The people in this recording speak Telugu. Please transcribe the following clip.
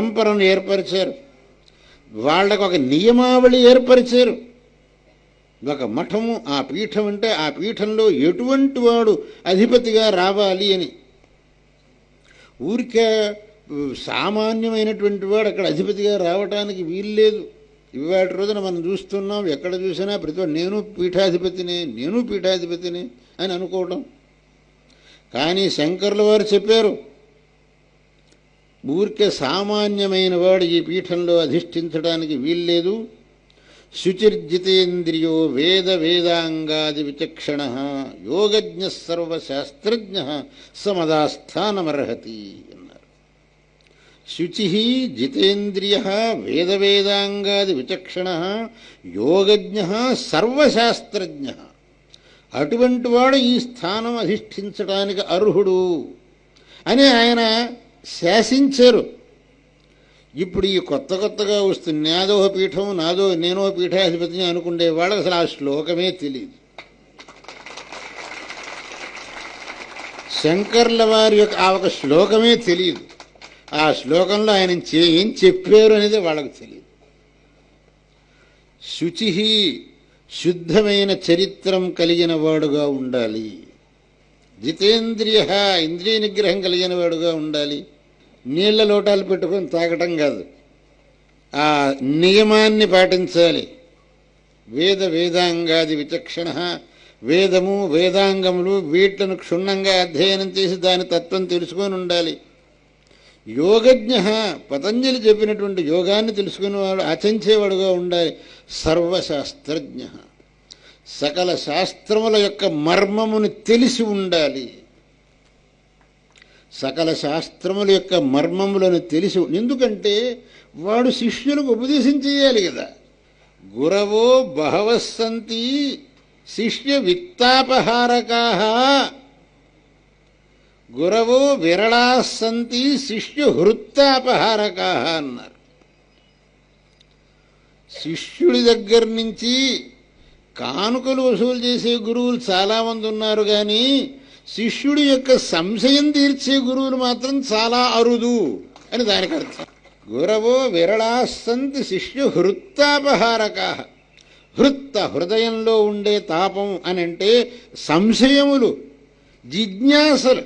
పరంపరను ఏర్పరిచారు. వాళ్ళకు ఒక నియమావళి ఏర్పరిచారు. ఒక మఠము ఆ పీఠం అంటే ఆ పీఠంలో ఎటువంటి వాడు అధిపతిగా రావాలి అని. ఊరికే సామాన్యమైనటువంటి వాడు అక్కడ అధిపతిగా రావటానికి వీల్లేదు ఇవాటి రోజున మనం చూస్తున్నాం ఎక్కడ చూసినా ప్రతి నేను పీఠాధిపతిని నేను పీఠాధిపతిని అని అనుకోవడం కానీ శంకర్ల వారు చెప్పారు ఊరికే సామాన్యమైన వాడు ఈ పీఠంలో అధిష్ఠించడానికి వీల్లేదు. శుచిర్జితేంద్రియో వేద వేదాంగాది విచక్షణ యోగజ్ఞ సర్వశాస్త్రజ్ఞ సమదాస్థానమర్హతి అన్నారు. శుచి జితేంద్రియ వేద వేదాంగాది విచక్షణ యోగజ్ఞ సర్వశాస్త్రజ్ఞ. అటువంటి వాడు ఈ స్థానం అధిష్ఠించడానికి అర్హుడు అని ఆయన శాసించారు. ఇప్పుడు ఈ కొత్త కొత్తగా వస్తుంది నాదో పీఠం నాదో నేనో పీఠాధిపతిని అనుకునే వాళ్ళకి అసలు ఆ శ్లోకమే తెలియదు శంకర్ల వారి యొక్క ఆ ఒక శ్లోకమే తెలియదు ఆ శ్లోకంలో ఆయన ఏం చెప్పారు అనేది వాళ్ళకు తెలియదు శుచి శుద్ధమైన చరిత్రం కలిగిన వాడుగా ఉండాలి. జితేంద్రియ ఇంద్రియ నిగ్రహం కలిగిన వాడుగా ఉండాలి. నీళ్ళ లోటాలు పెట్టుకొని తాగటం కాదు. ఆ నియమాన్ని పాటించాలి. వేద వేదాంగాది విచక్షణ వేదము వేదాంగములు వీటిని క్షుణ్ణంగా అధ్యయనం చేసి దాని తత్వం తెలుసుకొని ఉండాలి. యోగజ్ఞ పతంజలి చెప్పినటువంటి యోగాన్ని తెలుసుకునేవాడు ఆచరించేవాడుగా ఉండాలి. సర్వశాస్త్రజ్ఞ సకల శాస్త్రముల యొక్క మర్మమును తెలిసి ఉండాలి. సకల శాస్త్రముల యొక్క మర్మములను తెలిసి. ఎందుకంటే వాడు శిష్యులకు ఉపదేశం చేయాలి కదా. గురవో బహవస్సంతి శిష్య విత్తాపహారకా. గురవో విరళా శిష్యు హృత్తాపహారకా అన్నారు. శిష్యుడి దగ్గర నుంచి కానుకలు వసూలు చేసే గురువులు చాలామంది ఉన్నారు కానీ శిష్యుడి యొక్క సంశయం తీర్చే గురువులు మాత్రం చాలా అరుదు అని దానికి అర్థం. గురవో విరళాసంతి శిష్యు హృత్తాపహారక. హృత్త హృదయంలో ఉండే తాపం అని అంటే సంశయములు జిజ్ఞాసలు.